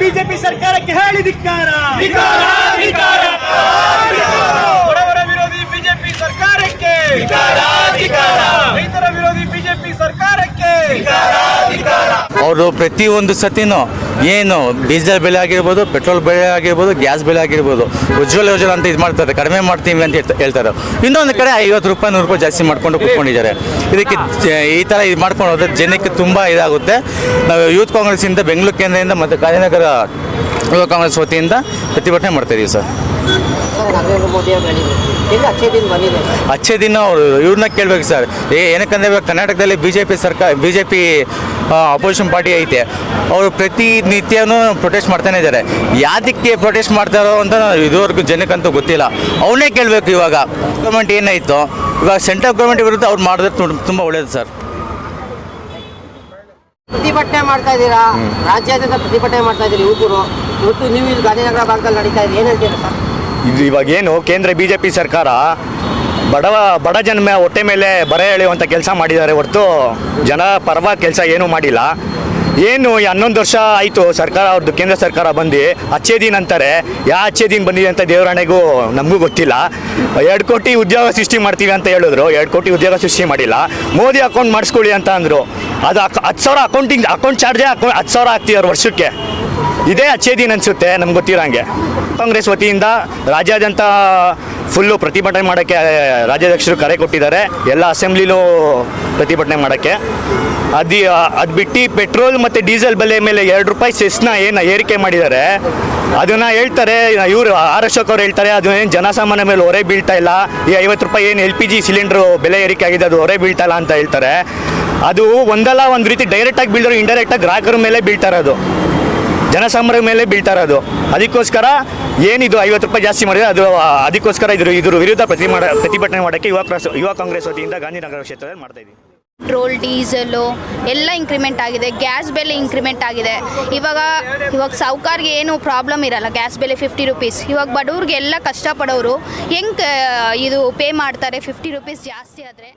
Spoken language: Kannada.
ಬಿಜೆಪಿ ಸರ್ಕಾರಕ್ಕೆ ಹೇಳಿ ಧಿಕ್ಕಾರ. ಬಡವರ ವಿರೋಧಿ ಬಿಜೆಪಿ ಸರ್ಕಾರಕ್ಕೆ. ರೈತರ ವಿರೋಧಿ ಬಿಜೆಪಿ ಸರ್ಕಾರಕ್ಕೆ. ಅವರು ಪ್ರತಿಯೊಂದು ಸತಿನೂ ಏನು ಡೀಸೆಲ್ ಬೆಲೆ ಆಗಿರ್ಬೋದು, ಪೆಟ್ರೋಲ್ ಬೆಲೆ ಆಗಿರ್ಬೋದು, ಗ್ಯಾಸ್ ಬೆಲೆ ಆಗಿರ್ಬೋದು, ಉಜ್ವಲ ಯೋಜನೆ ಅಂತ ಇದು ಮಾಡ್ತಾರೆ, ಕಡಿಮೆ ಮಾಡ್ತೀವಿ ಅಂತ ಹೇಳ್ತಾ- ಹೇಳ್ತಾರೆ. ಇನ್ನೊಂದು ಕಡೆ ಐವತ್ತು ರೂಪಾಯಿ, ನೂರು ರೂಪಾಯಿ ಜಾಸ್ತಿ ಮಾಡ್ಕೊಂಡು ಕೂತ್ಕೊಂಡಿದ್ದಾರೆ. ಇದಕ್ಕೆ ಈ ಥರ ಇದು ಮಾಡ್ಕೊಂಡು ಹೋದ್ರೆ ಜನಕ್ಕೆ ತುಂಬ ಇದಾಗುತ್ತೆ. ನಾವು ಯೂತ್ ಕಾಂಗ್ರೆಸ್ಸಿಂದ ಬೆಂಗಳೂರು ಕೇಂದ್ರದಿಂದ ಮತ್ತು ಗಾಂಧಿನಗರ ಯುವ ಕಾಂಗ್ರೆಸ್ ವತಿಯಿಂದ ಪ್ರತಿಭಟನೆ ಮಾಡ್ತಾ ಇದೀವಿ ಸರ್. ಅಚ್ಚೇ ದಿನ ಅವರು, ಇವ್ರನ್ನ ಕೇಳ್ಬೇಕು ಸರ್. ಏ ಏನಕ್ಕಂದ್ರೆ ಇವಾಗ ಕರ್ನಾಟಕದಲ್ಲಿ ಬಿ ಜೆ ಪಿ ಸರ್ಕಾರ B J P opposition party ಐತೆ. ಅವರು ಪ್ರತಿನಿತ್ಯನೂ ಪ್ರೊಟೆಸ್ಟ್ ಮಾಡ್ತಾನೆ ಇದ್ದಾರೆ. ಯಾದಕ್ಕೆ ಪ್ರೊಟೆಸ್ಟ್ ಮಾಡ್ತಾರೋ ಅಂತ ಇದುವರೆಗೂ ಜನಕ್ಕಂತೂ ಗೊತ್ತಿಲ್ಲ. ಅವನ್ನೇ ಕೇಳಬೇಕು ಇವಾಗ. ಗೌರ್ಮೆಂಟ್ ಏನಾಯಿತು, ಇವಾಗ ಸೆಂಟ್ರಲ್ ಗೌರ್ಮೆಂಟ್ ವಿರುದ್ಧ ಅವ್ರು ಮಾಡಿದ್ರೆ ತುಂಬ ಒಳ್ಳೇದು ಸರ್. ಪ್ರತಿಭಟನೆ ಮಾಡ್ತಾ ಇದ್ದೀರಾ? ರಾಜ್ಯಾದ್ಯಂತ ಪ್ರತಿಭಟನೆ ಮಾಡ್ತಾ ಇದ್ದೀರಿ ಯುವಕರು. ಇವತ್ತು ನೀವು ಇಲ್ಲಿ ಗಾಂಧಿನಗರ ಭಾಗದಲ್ಲಿ ನಡೀತಾ ಇದೆ. ಏನು ಹೇಳ್ತೀರಾ ಸರ್? ಇದು ಇವಾಗೇನು ಕೇಂದ್ರ ಬಿ ಜೆ ಪಿ ಸರ್ಕಾರ ಬಡವ ಬಡ ಜನ್ಮ ಹೊಟ್ಟೆ ಮೇಲೆ ಬರ ಎಳೆಯುವಂಥ ಕೆಲಸ ಮಾಡಿದ್ದಾರೆ ಹೊರತು ಜನ ಪರವಾಗಿ ಕೆಲಸ ಏನೂ ಮಾಡಿಲ್ಲ. ಏನು ಹನ್ನೊಂದು ವರ್ಷ ಆಯಿತು ಸರ್ಕಾರ ಅವ್ರದ್ದು ಕೇಂದ್ರ ಸರ್ಕಾರ ಬಂದು ಅಚ್ಚೇ ದಿನ ಅಂತಾರೆ ಯಾವ ಅಚ್ಚೇ ದಿನ ಬಂದಿದೆ ಅಂತ ದೇವರಾಣೆಗೂ ನಮಗೂ ಗೊತ್ತಿಲ್ಲ. ಎರಡು ಕೋಟಿ ಉದ್ಯೋಗ ಸೃಷ್ಟಿ ಮಾಡ್ತೀವಿ ಅಂತ ಹೇಳಿದ್ರು. ಎರಡು ಕೋಟಿ ಉದ್ಯೋಗ ಸೃಷ್ಟಿ ಮಾಡಿಲ್ಲ. ಮೋದಿ ಅಕೌಂಟ್ ಮಾಡಿಸ್ಕೊಳ್ಳಿ ಅಂತ ಅಂದರು. ಅದು ಅಕ್- ಹತ್ತು ಸಾವಿರ ಅಕೌಂಟಿಂಗ್ ಅಕೌಂಟ್ ಚಾರ್ಜೇ ಅಕೌ ಹತ್ತು ಸಾವಿರ ಆಗ್ತಿದ್ದಾರೆ ವರ್ಷಕ್ಕೆ ಇದೇ ಅಚ್ಚೇ ದಿನ ಅನಿಸುತ್ತೆ, ನಮ್ಗೆ ಗೊತ್ತಿರೋಂಗೆ. ಕಾಂಗ್ರೆಸ್ ವತಿಯಿಂದ ರಾಜ್ಯಾದ್ಯಂತ ಫುಲ್ಲು ಪ್ರತಿಭಟನೆ ಮಾಡೋಕ್ಕೆ, ರಾಜ್ಯಾಧ್ಯಕ್ಷರು ಕರೆ ಕೊಟ್ಟಿದ್ದಾರೆ. ಎಲ್ಲ ಅಸೆಂಬ್ಲಿಲೂ ಪ್ರತಿಭಟನೆ ಮಾಡೋಕ್ಕೆ. ಅದು ಅದು ಬಿಟ್ಟು ಪೆಟ್ರೋಲ್ ಮತ್ತು ಡೀಸೆಲ್ ಬೆಲೆ ಮೇಲೆ ಎರಡು ರೂಪಾಯಿ ಸೆಸ್ನ ಏನು ಏರಿಕೆ ಮಾಡಿದ್ದಾರೆ. ಅದನ್ನು ಹೇಳ್ತಾರೆ, ಇವರು ಆರ್ ಅಶೋಕ್ ಅವ್ರು ಹೇಳ್ತಾರೆ, ಅದು ಏನು ಜನಸಾಮಾನ್ಯ ಮೇಲೆ ಹೊರೆ ಬೀಳ್ತಾ ಇಲ್ಲ. ಈ ಐವತ್ತು ರೂಪಾಯಿ ಏನು ಎಲ್ ಪಿ ಜಿ ಸಿಲಿಂಡ್ರು ಬೆಲೆ ಏರಿಕೆ ಆಗಿದೆ, ಅದು ಹೊರೆ ಬೀಳ್ತಾ ಇಲ್ಲ ಅಂತ ಹೇಳ್ತಾರೆ. ಅದು ಒಂದಲ್ಲ, ಒಂದು ರೀತಿ ಡೈರೆಕ್ಟಾಗಿ ಬೀಳ್ತಾರೆ ಇಂಡೈರೆಕ್ಟಾಗಿ ಗ್ರಾಹಕರ ಮೇಲೆ ಬೀಳ್ತಾರೆ ಇರೋದು. ಜನಸಾಮಾನ್ಯರ ಮೇಲೆ ಬೀಳ್ತಾ ಅದು ಅದಕ್ಕೋಸ್ಕರ ಏನಿದು ಐವತ್ತು ರೂಪಾಯಿ ಜಾಸ್ತಿ ಮಾಡಿದ್ರೆ ಅದು ಅದಕ್ಕೋಸ್ಕರ ಇದ್ರು, ಇದ್ರ ವಿರುದ್ಧ ಪ್ರತಿ ಪ್ರತಿಭಟನೆ ಮಾಡೋಕ್ಕೆ ಯುವ ಯುವ ಕಾಂಗ್ರೆಸ್ ವತಿಯಿಂದ ಗಾಂಧಿನಗರ ಕ್ಷೇತ್ರದಲ್ಲಿ ಮಾಡ್ತಾ ಇದ್ದೀವಿ. ಪೆಟ್ರೋಲ್ ಡೀಸೆಲ್ಲು ಎಲ್ಲ ಇಂಕ್ರಿಮೆಂಟ್ ಆಗಿದೆ. ಗ್ಯಾಸ್ ಬೆಲೆ ಇಂಕ್ರಿಮೆಂಟ್ ಆಗಿದೆ. ಇವಾಗ ಇವಾಗ ಸಾವುಕಾರ್ಗೆ ಏನು ಪ್ರಾಬ್ಲಮ್ ಇರಲ್ಲ. ಗ್ಯಾಸ್ ಬೆಲೆ ಫಿಫ್ಟಿ ರುಪೀಸ್ ಇವಾಗ ಬಡವ್ರಿಗೆಲ್ಲ ಕಷ್ಟಪಡೋರು ಹೆಂಗೆ ಇದು ಪೇ ಮಾಡ್ತಾರೆ? ಫಿಫ್ಟಿ ರುಪೀಸ್ ಜಾಸ್ತಿ ಆದರೆ.